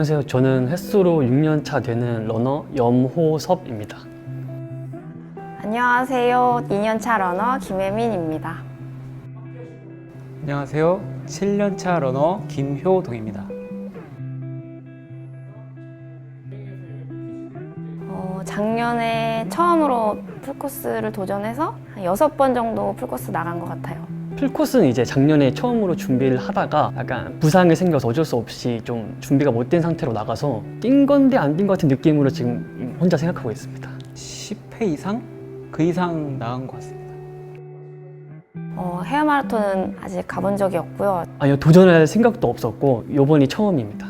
안녕하세요. 저는 햇수로 6년 차 되는 러너 염호섭입니다. 안녕하세요. 2년차 러너 김혜민입니다. 안녕하세요. 7년차 러너 김효동입니다. 어, 작년에 처음으로 풀코스를 도전해서 한 6번 정도 풀코스 나간 것 같아요. 필코스는 이제 작년에 처음으로 준비를 하다가 약간 부상이 생겨서 어쩔 수 없이 좀 준비가 못 된 상태로 나가서 뛴 건데 안 뛴 것 같은 느낌으로 지금 혼자 생각하고 있습니다. 10회 이상? 그 이상 나간 것 같습니다. 어, 헤어 마라톤은 아직 가본 적이 없고요. 아니요, 도전할 생각도 없었고 요번이 처음입니다.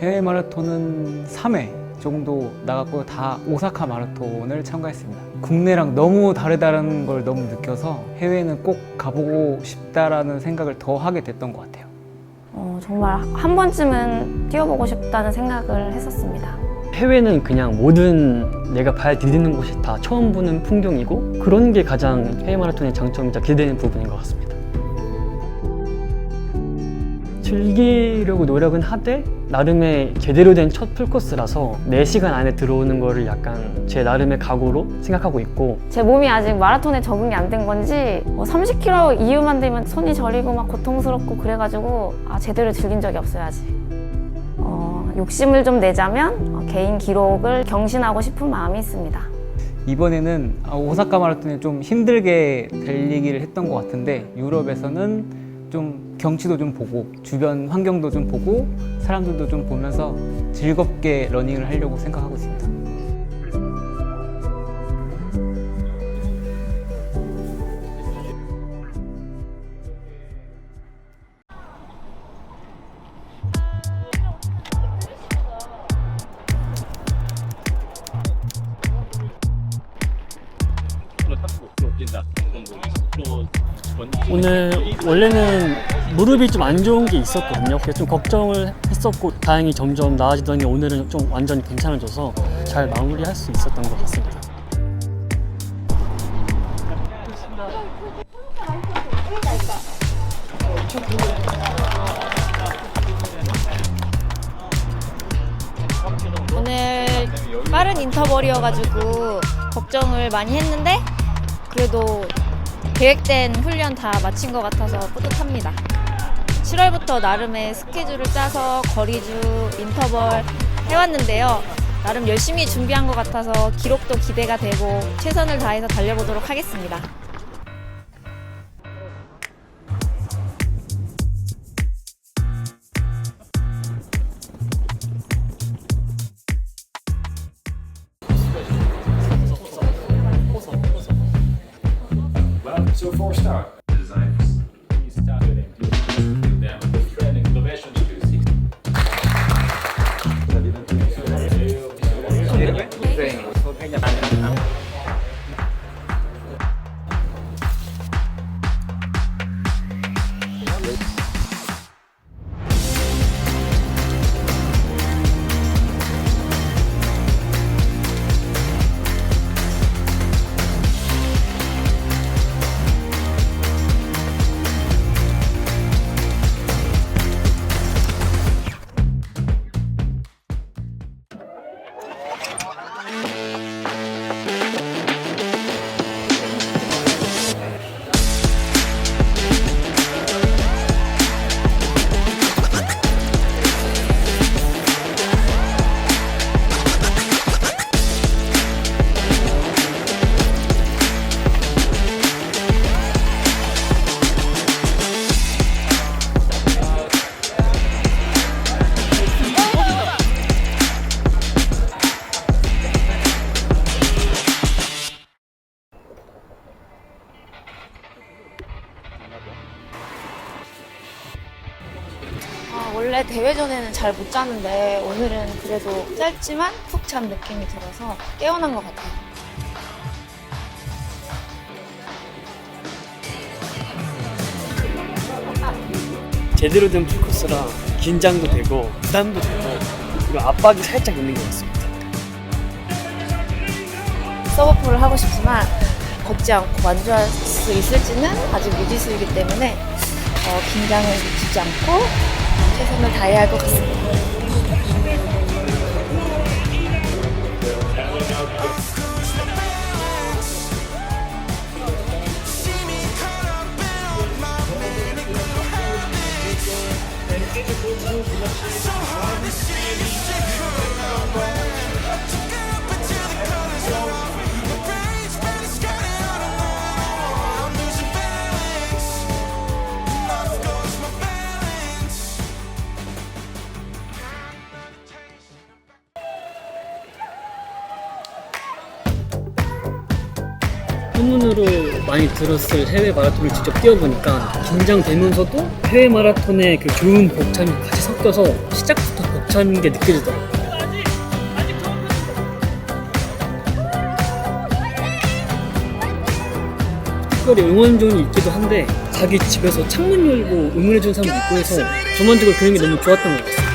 해외 마라톤은 3회 정도 나갔고요. 다 오사카 마라톤을 참가했습니다. 국내랑 너무 다르다는 걸 너무 느껴서 해외는 꼭 가보고 싶다라는 생각을 더 하게 됐던 것 같아요. 어, 정말 한 번쯤은 뛰어보고 싶다는 생각을 했었습니다. 해외는 그냥 모든 내가 발 디디는 곳이 다 처음 보는 풍경이고 그런 게 가장 해외 마라톤의 장점이자 기대되는 부분인 것 같습니다. 즐기려고 노력은 하되 나름의 제대로 된 첫 풀코스라서 4시간 안에 들어오는 거를 약간 제 나름의 각오로 생각하고 있고 제 몸이 아직 마라톤에 적응이 안 된 건지 뭐 30km 이후만 되면 손이 저리고 막 고통스럽고 그래가지고 아, 제대로 즐긴 적이 없어요 아직. 어, 욕심을 좀 내자면 어, 개인 기록을 경신하고 싶은 마음이 있습니다. 이번에는 아, 오사카 마라톤이 좀 힘들게 달리기를 했던 것 같은데 유럽에서는 좀 경치도 좀 보고 주변 환경도 좀 보고 사람들도 좀 보면서 즐겁게 러닝을 하려고 생각하고 있습니다. 오늘 원래는 무릎이 좀 안 좋은 게 있었거든요. 그래서 좀 걱정을 했었고 다행히 점점 나아지더니 오늘은 좀 완전히 괜찮아져서 잘 마무리할 수 있었던 것 같습니다. 오늘 빠른 인터벌이어가지고 걱정을 많이 했는데 그래도 계획된 훈련 다 마친 것 같아서 뿌듯합니다. 7월부터 나름의 스케줄을 짜서 거리주, 인터벌 해왔는데요. 나름 열심히 준비한 것 같아서 기록도 기대가 되고 최선을 다해서 달려보도록 하겠습니다. So for a start, 원래 대회 전에는 잘 못 자는데 오늘은 그래도 짧지만 푹 잔 느낌이 들어서 깨어난 것 같아요. 제대로 된 풀코스라 긴장도 되고 부담도 되고 그리고 압박이 살짝 있는 것 같습니다. 서버풀을 하고 싶지만 걷지 않고 완주할 수 있을지는 아직 미지수이기 때문에 어, 긴장을 늦추지 않고 최선을 다해야 할 것 같습니다. 소문으로 많이 들었을 해외 마라톤을 직접 뛰어보니까 긴장되면서도 해외 마라톤의 그 좋은 벅참이 같이 섞여서 시작부터 벅찬 게 느껴지더라고요. 특별히 응원존이 있기도 한데 자기 집에서 창문 열고 응원해주는 사람도 있고 해서 전반적으로 그런 게 너무 좋았던 것 같아요.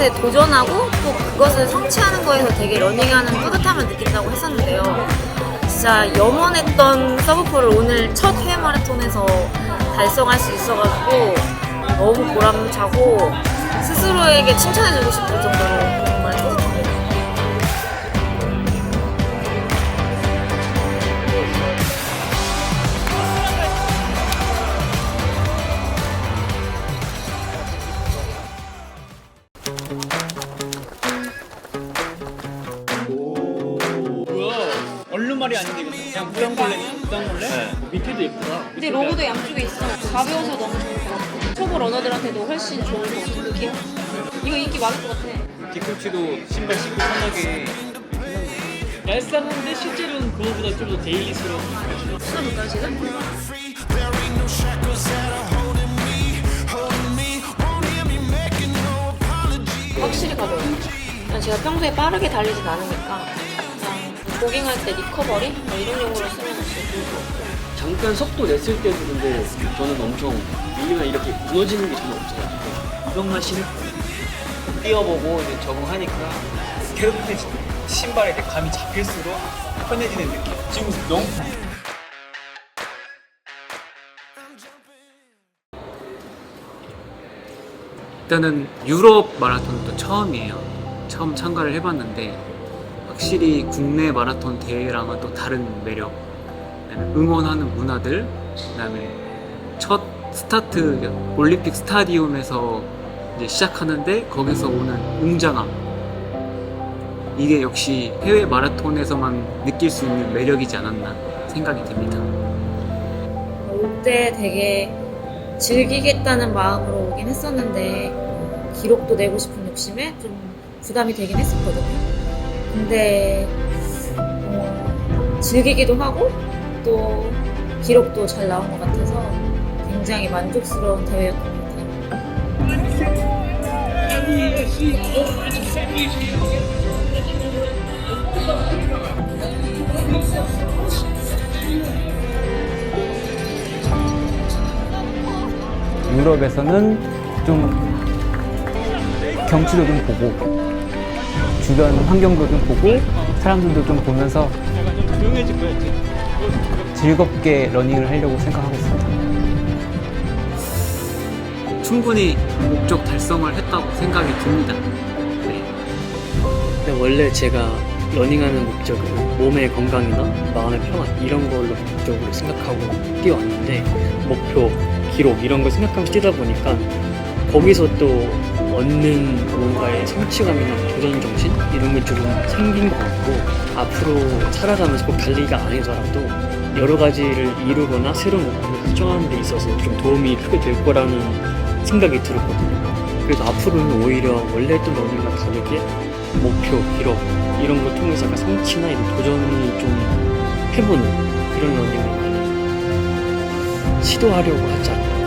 것에 도전하고 또 그것을 성취하는 거에서 되게 러닝하는 뿌듯함을 느낀다고 했었는데요. 진짜 염원했던 서브포를 오늘 첫 해외 마라톤에서 달성할 수 있어가지고 너무 보람차고 스스로에게 칭찬해주고 싶을 정도로 얼룩말이 아닌데 이거 그냥 무당벌레 무당벌레? 밑에도 예쁘다. 근데 로고도 양쪽에 있어. 가벼워서 너무 좋을 것 같아. 초보 러너들한테도 훨씬 좋은 것 같은 느낌? 이거 인기 많을 것 같아. 뒤꿈치도 신발 신고 편하게 얄쌍한데 실제로는 그거보다 좀 더 데일리스러운 신어볼까요, 지금? 확실히 가벼워요. 제가 평소에 빠르게 달리진 않으니까 그냥 조깅할 때 리커버리? 뭐 이런 용으로 쓰면 것 같아요. 잠깐 속도 냈을 때도 근데 저는 엄청 밀리면 이렇게 무너지는 게 전혀 없어가지고 이것만 신을 뛰어보고 이제 적응하니까 이제 신발에 감이 잡힐수록 편해지는 느낌. 지금 너무 일단은 유럽 마라톤도 처음이에요. 처음 참가를 해봤는데 확실히 국내 마라톤 대회랑은 또 다른 매력. 응원하는 문화들, 그다음에 첫 스타트 올림픽 스타디움에서 이제 시작하는데 거기서 오는 웅장함. 이게 역시 해외 마라톤에서만 느낄 수 있는 매력이지 않았나 생각이 듭니다. 올때 되게 즐기겠다는 마음으로 오긴 했었는데 기록도 내고 싶은 욕심에 좀 부담이 되긴 했었거든요. 근데 어, 즐기기도 하고 또 기록도 잘 나온 것 같아서 굉장히 만족스러운 대회였던 것 같아요. 유럽에서는 좀 경치도 좀 보고 주변 환경도 좀 보고 사람들도 좀 보면서 즐겁게 러닝을 하려고 생각하고 있습니다. 충분히 목적 달성을 했다고 생각이 듭니다. 네. 원래 제가 러닝하는 목적은 몸의 건강이나 마음의 평안 이런 걸로 목적으로 생각하고 뛰어왔는데 목표, 기록 이런 걸 생각하면서 뛰다 보니까 거기서 또 얻는 뭔가의 성취감이나 도전 정신 이런 게 조금 생긴 것 같고 앞으로 살아가면서 꼭 달리기가 아니더라도 여러 가지를 이루거나 새로운 목표를 설정하는 데 있어서 좀 도움이 크게 될 거라는 생각이 들었거든요. 그래서 앞으로는 오히려 원래 했던 러닝과 다르게 목표, 기록 이런 걸 통해서 약간 성취나 이런 도전을 좀 해보는 그런 러닝을 많이 시도하려고 하지 않나